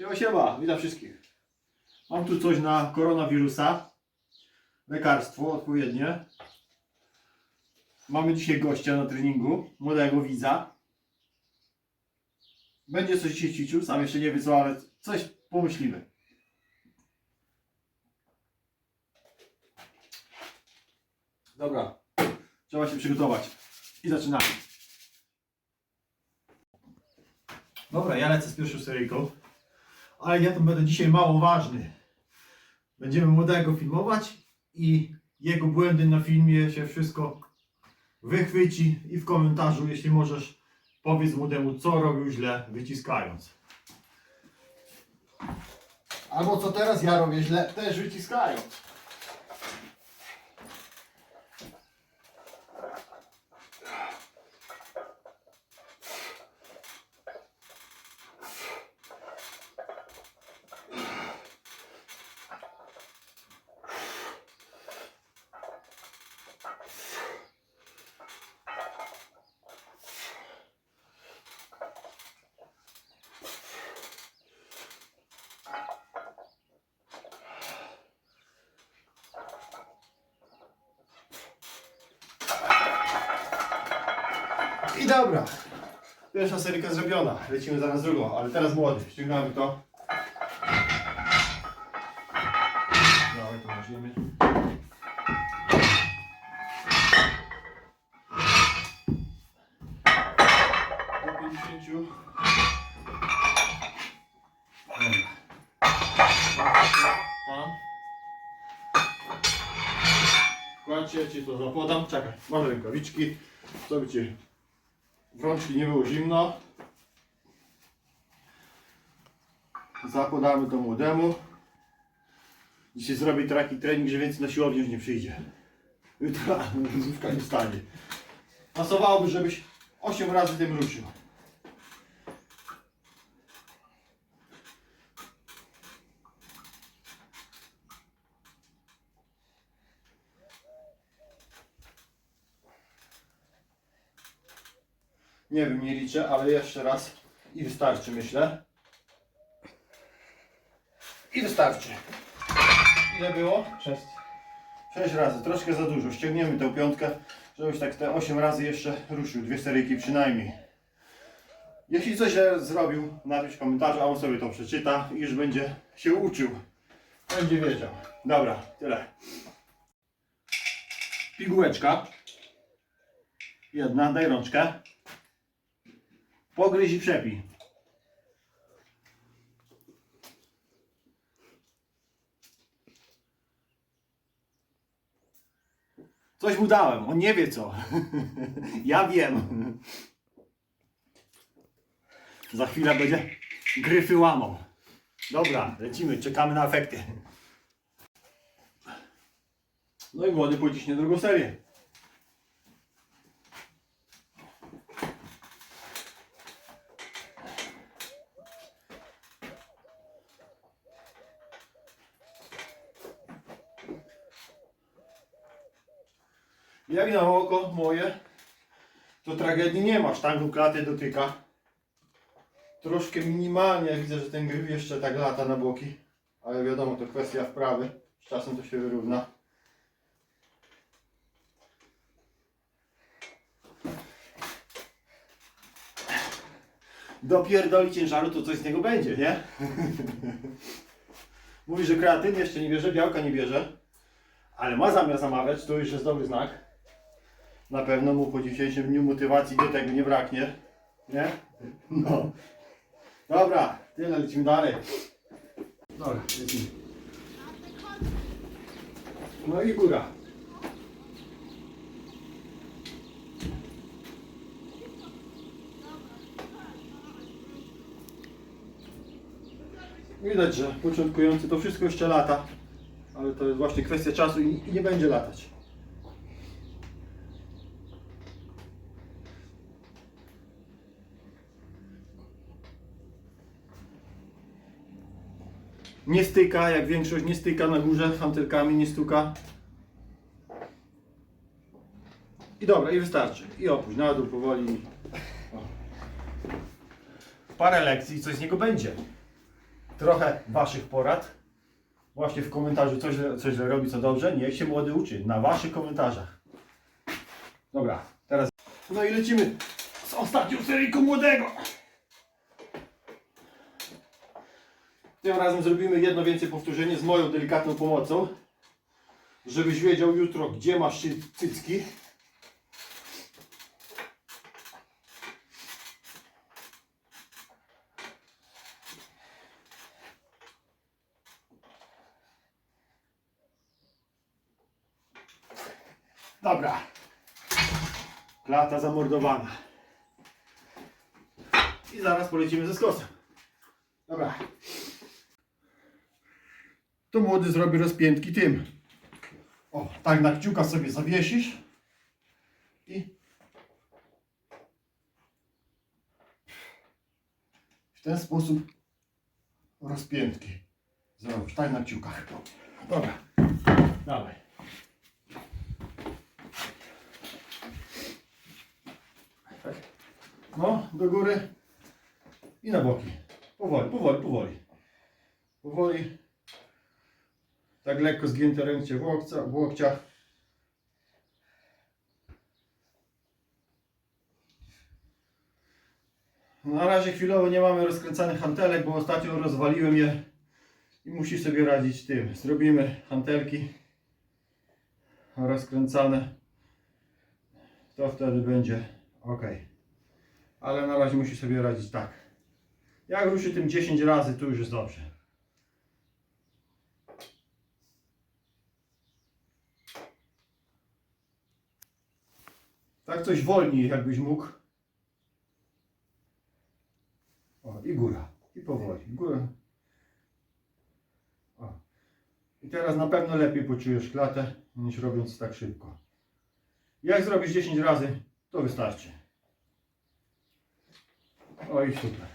Siema, siema, witam wszystkich. Mam tu coś na koronawirusa. Lekarstwo odpowiednie. Mamy dzisiaj gościa na treningu, młodego widza. Będzie coś dzisiaj ćwiczył, sam jeszcze nie wie co, ale coś pomyślimy. Dobra, trzeba się przygotować. I zaczynamy. Dobra, ja lecę z pierwszą seryjką. Ale ja to będę dzisiaj mało ważny. Będziemy młodego filmować i jego błędy na filmie się wszystko wychwyci i w komentarzu, jeśli możesz, powiedz młodemu, co robił źle, wyciskając. Albo co teraz ja robię źle, też wyciskając. Dobra. Pierwsza seryjka zrobiona. Lecimy zaraz drugą, ale teraz młody. Ściągamy to. Dawaj to na ziemię. Do 50. Dobra. Tam. Kładźcie, ci to zapodam. Czekaj, mam rękawiczki. Co by ci w rączki nie było zimno. Zakładamy to młodemu. Dzisiaj zrobię taki trening, że więcej na siłownię już nie przyjdzie. Jutro nie stanie. Pasowałoby, żebyś 8 razy tym ruszył. Nie wiem, nie liczę, ale jeszcze raz i wystarczy, myślę. I wystarczy. Ile było? Sześć. 6 razy, troszkę za dużo. Ściągniemy tę piątkę, żebyś tak te 8 razy jeszcze ruszył. Dwie seryjki przynajmniej. Jeśli coś źle zrobił, napisz w komentarzu, a on sobie to przeczyta i już będzie się uczył. Będzie wiedział. Dobra, tyle. Pigułeczka. Jedna, daj rączkę. Pogryź i przepij. Coś mu dałem, on nie wie co. ja wiem. Za chwilę będzie gryfy łamał. Dobra, lecimy, czekamy na efekty. No i młody pociśnie drugą serię. Jak na oko moje, to tragedii nie ma. Sztangu klaty dotyka. Troszkę minimalnie widzę, że ten gryf jeszcze tak lata na boki. Ale wiadomo, to kwestia wprawy. Z czasem to się wyrówna. Dopierdoli ciężaru, to coś z niego będzie, nie? Mówi, że kreatyn jeszcze nie bierze, białka nie bierze. Ale ma zamiar zamawiać, to już jest dobry znak. Na pewno mu po dzisiejszym dniu motywacji do tego nie braknie. Nie? No. Dobra, tyle, lecimy dalej. Dobra, lecimy. No i góra. Widać, że początkujący to wszystko jeszcze lata. Ale to jest właśnie kwestia czasu i, nie będzie latać. Nie styka, jak większość nie styka na górze, hantelkami nie stuka. I dobra, i wystarczy. I opuść na dół powoli. Parę lekcji i coś z niego będzie. trochę Waszych porad. Właśnie w komentarzu coś, coś źle robi, co dobrze. Niech się młody uczy. Na Waszych komentarzach. Dobra, teraz. No i lecimy z ostatnią seryjką młodego. Tym razem zrobimy jedno więcej powtórzenie z moją delikatną pomocą. Żebyś wiedział jutro, gdzie masz cy- cycki. Dobra. Klata zamordowana. I zaraz polecimy ze skosem. Dobra. To młody zrobi rozpiętki tym. O, tak na kciuka sobie zawiesisz. I w ten sposób rozpiętki zrobisz. Tak na kciukach. Dobra. Dawaj. No, do góry i na boki. Powoli, powoli, powoli. Powoli. Tak lekko zgięte ręce w, łokcia, w łokciach. Na razie chwilowo nie mamy rozkręcanych hantelek, bo ostatnio rozwaliłem je i musi sobie radzić tym. Zrobimy hantelki rozkręcane. To wtedy będzie ok. Ale na razie musi sobie radzić tak. Jak ruszy tym 10 razy, to już jest dobrze. Tak coś wolniej, jakbyś mógł. O, i góra. I powoli. Góra. O. I teraz na pewno lepiej poczujesz klatę, niż robiąc tak szybko. Jak zrobisz 10 razy, to wystarczy. O i super.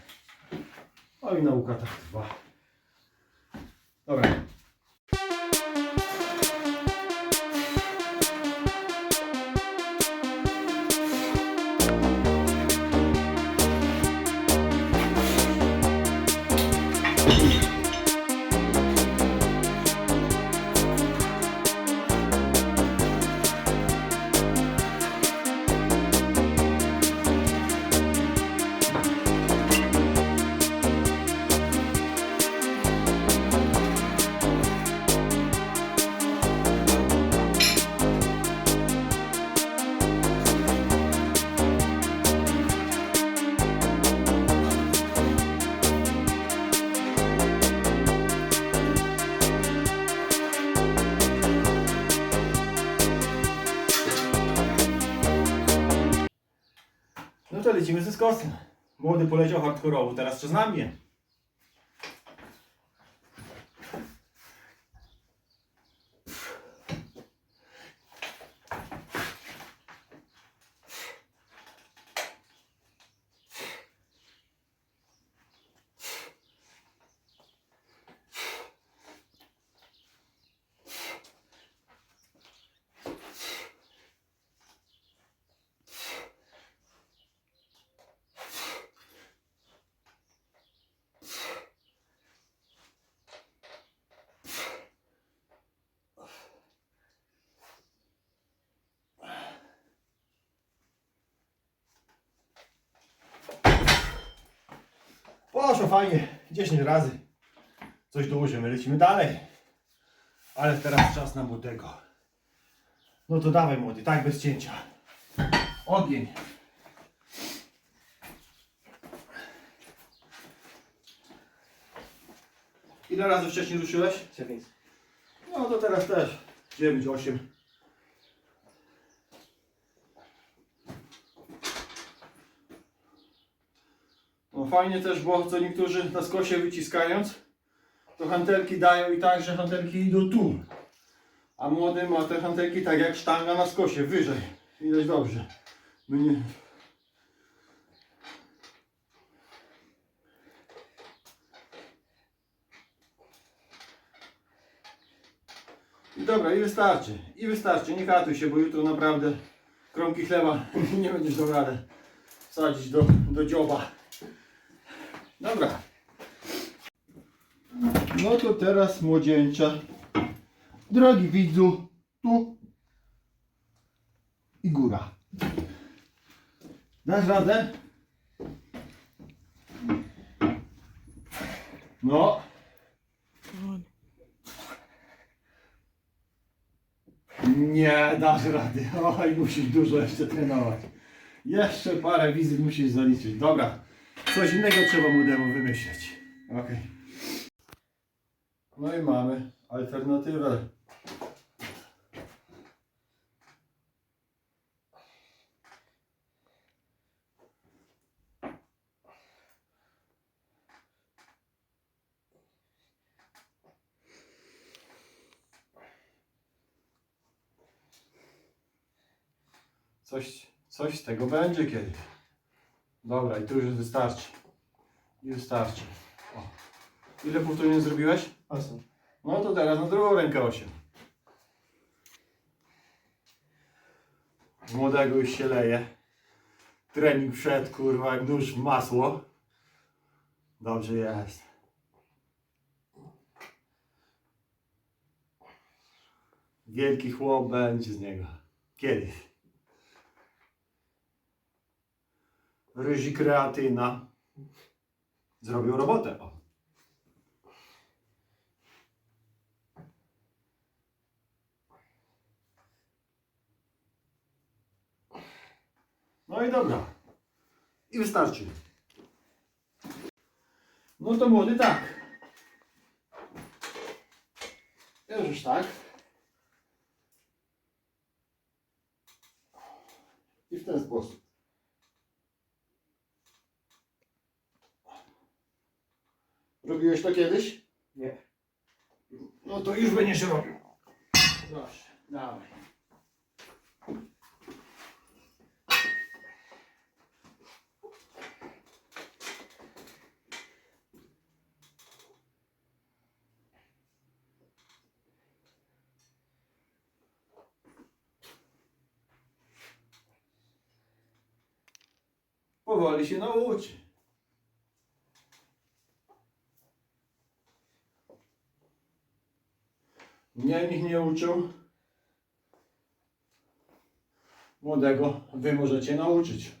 O i nauka tak trwa. Dobra. Młody poleciał hardkorowo, teraz czas na Poszło fajnie, 10 razy. Coś dołożymy, lecimy dalej. Ale teraz czas na młodego. No to dawaj młody, tak bez cięcia. Ogień. Ile razy wcześniej ruszyłeś? 9. No to teraz też. 9, 8. No fajnie też, bo co niektórzy na skosie wyciskając, to hantelki dają i tak, że hantelki idą tu. A młody ma te hantelki tak jak sztanga na skosie, wyżej. Widać dobrze. My nie... I dobra, i wystarczy. I wystarczy, nie katuj się, bo jutro naprawdę kromki chleba nie będziesz radę wsadzić do, do dzioba. Dobra. No to teraz młodzieńcza. Drogi widzu, tu i góra. Dasz radę? No. Nie dasz rady. Oj, musisz dużo jeszcze trenować. Jeszcze parę wizyt musisz zaliczyć. Dobra. Coś innego trzeba młodemu wymyśleć. Okej. No i mamy alternatywę. Coś, coś z tego będzie kiedyś. Dobra, i tu już wystarczy. I wystarczy. O. Ile powtórzeń zrobiłeś? Osiem. No to teraz na drugą rękę 8. Młodego już się leje. Trening wszedł, kurwa, jak nóż w masło. Dobrze jest. Wielki chłop będzie z niego. Kiedyś. Ryzi kreatyna. Zrobił robotę. O. No i dobra. I wystarczy. No to młody tak. Już tak. I w ten sposób. Robiłeś to kiedyś? Nie. No to już będziesz robił. Proszę, dawaj. Powoli się nauczy. Mnie nikt nie uczył. Młodego wy możecie nauczyć.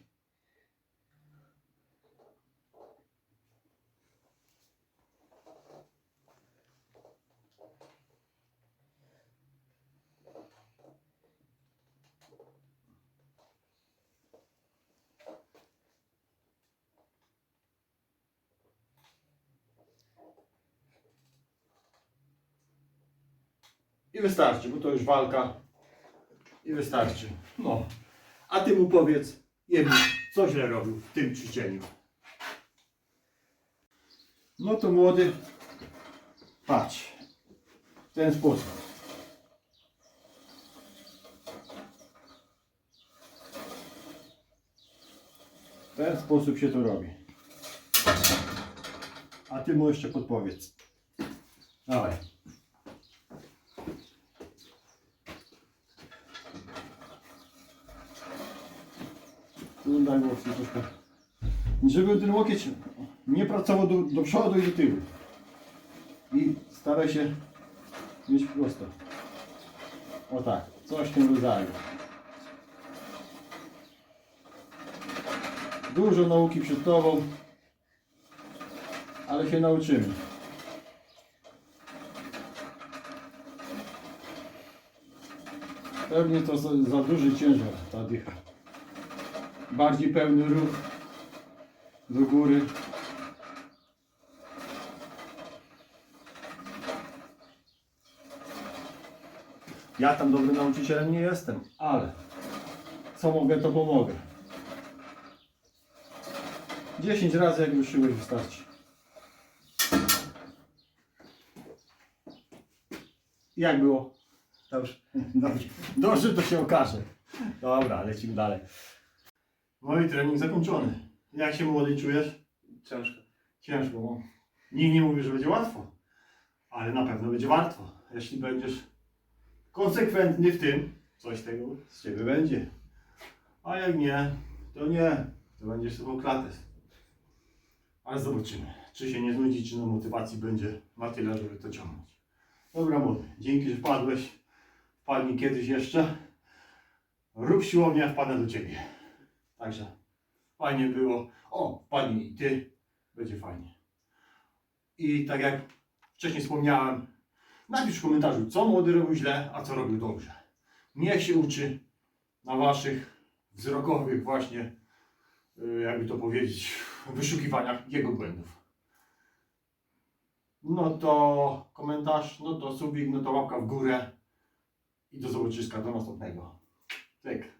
I wystarczy, bo to już walka. I wystarczy. No. A ty mu powiedz, jemu, co źle robił w tym ćwiczeniu. No to młody, patrz. W ten sposób. W ten sposób się to robi. A ty mu jeszcze podpowiedz. Dawaj. Troszkę. Żeby ten łokieć nie pracował do, do przodu i do tyłu. I staraj się mieć prosto. O tak, coś w tym rodzaju. Dużo nauki przed Tobą, ale się nauczymy. Pewnie to za, za duży ciężar, ta dycha bardziej pełny ruch do góry. Ja tam dobrym nauczycielem nie jestem, ale co mogę, to pomogę. 10 razy jak ruszyłeś wystarczy. Jak było? Dobrze. Dobrze, Dobrze to się okaże. Dobra, lecimy dalej. No i trening zakończony. Jak się młody czujesz? Ciężko. Ciężko, bo nikt nie mówi, że będzie łatwo. Ale na pewno będzie warto. Jeśli będziesz konsekwentny w tym, coś tego z ciebie będzie. A jak nie, to nie. To będziesz sobą klatę. Ale zobaczymy. czy się nie znudzi, czy na motywacji będzie na tyle, żeby to ciągnąć. Dobra młody, dzięki, że wpadłeś. Wpadnij kiedyś jeszcze. Rób siłownię, wpadnę do Ciebie. Także fajnie było. O, wpadnij i Ty. Będzie fajnie. I tak jak wcześniej wspomniałem, napisz w komentarzu, co młody robił źle, a co robił dobrze. Niech się uczy na Waszych wzrokowych właśnie, y, jakby to powiedzieć, wyszukiwaniach jego błędów. No to komentarz, no to subik, no to łapka w górę i do zobaczyska, do następnego. Tyk.